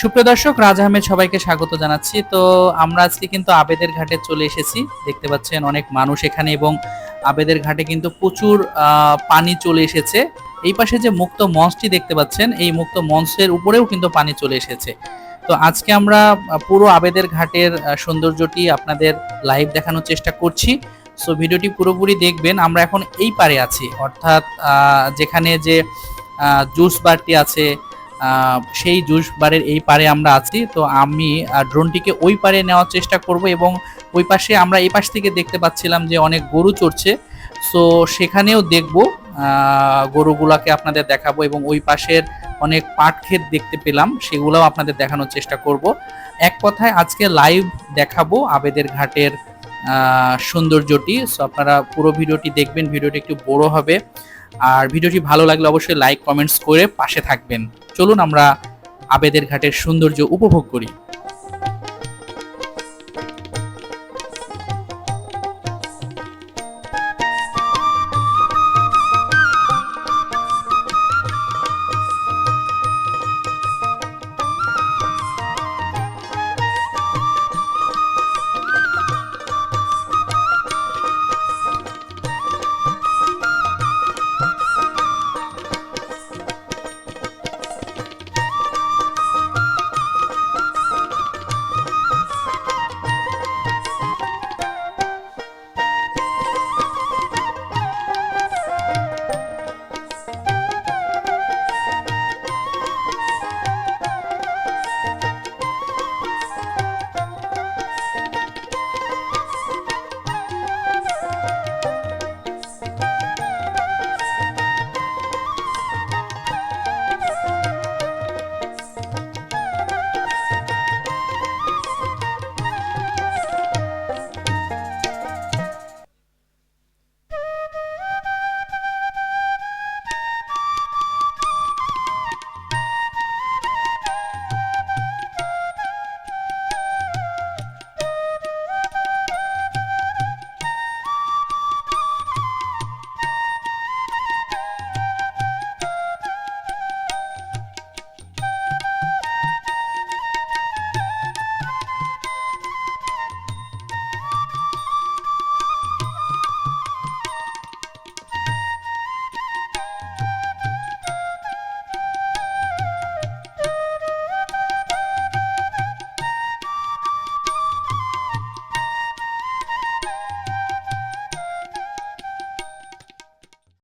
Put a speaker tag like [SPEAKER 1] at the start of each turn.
[SPEAKER 1] সুপ্রিয় দর্শক, রাজ আহমেদ সবাইকে স্বাগত জানাচ্ছি। তো আমরা আজকে কিন্তু আবেদের ঘাটে চলে এসেছি। দেখতে পাচ্ছেন অনেক মানুষ এখানে এবং আবেদের ঘাটে কিন্তু প্রচুর পানি চলে এসেছে। এই পাশে যে মুক্ত মঞ্চটি দেখতে পাচ্ছেন, এই মুক্ত মঞ্চের উপরেও কিন্তু পানি চলে এসেছে। তো আজকে আমরা পুরো আবেদের ঘাটের সৌন্দর্যটি আপনাদের লাইভ দেখানোর চেষ্টা করছি। সো ভিডিওটি পুরোপুরি দেখবেন। আমরা এখন এই পারে আছি। অর্থাৎ যেখানে যে জুস বারটি আছে সেই জুস বারের এই পারে আমরা আছি। তো আমি ড্রোনটিকে ওই পারে নেওয়ার চেষ্টা করব এবং ওই পাশে আমরা এই পাশ থেকে দেখতে পাচ্ছিলাম যে অনেক গরু চড়ছে। সো সেখানেও দেখব গরুগুলাকে আপনাদের দেখাবো এবং ওই পাশের অনেক পাট ক্ষেত দেখতে পেলাম, সেগুলোও আপনাদের দেখানোর চেষ্টা করব। এক কথায় আজকে লাইভ দেখাবো আবেদের ঘাটের সৌন্দর্যটি। সো আপনারা পুরো ভিডিওটি দেখবেন, ভিডিওটি একটু বড় হবে। আর ভিডিওটি ভালো লাগলে অবশ্যই লাইক কমেন্টস করে পাশে থাকবেন। চলুন আমরা আবেদের ঘাটের সৌন্দর্য উপভোগ করি।